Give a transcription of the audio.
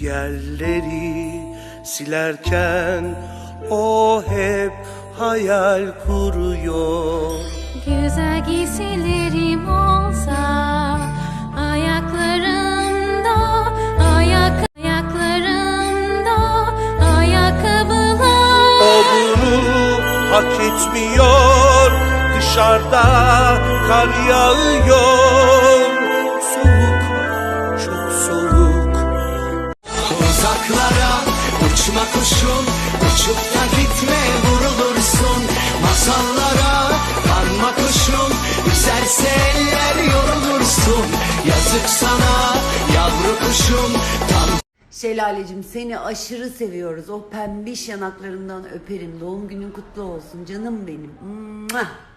yerleri silerken o hep hayal kuruyor. Güzel giysilerim olsa ayaklarımda ayak ayaklarımda ayakkabılar O bunu hak etmiyor Dışarıda kar yağıyor uçma kuşum Uçup da gitme vurulursun Masallara kanma kuşum Üzerse eller yorulursun Yazık sana yavru kuşum Tam Şelalecim seni aşırı seviyoruz. O pembiş yanaklarından öperim. Doğum günün kutlu olsun canım benim. Mua!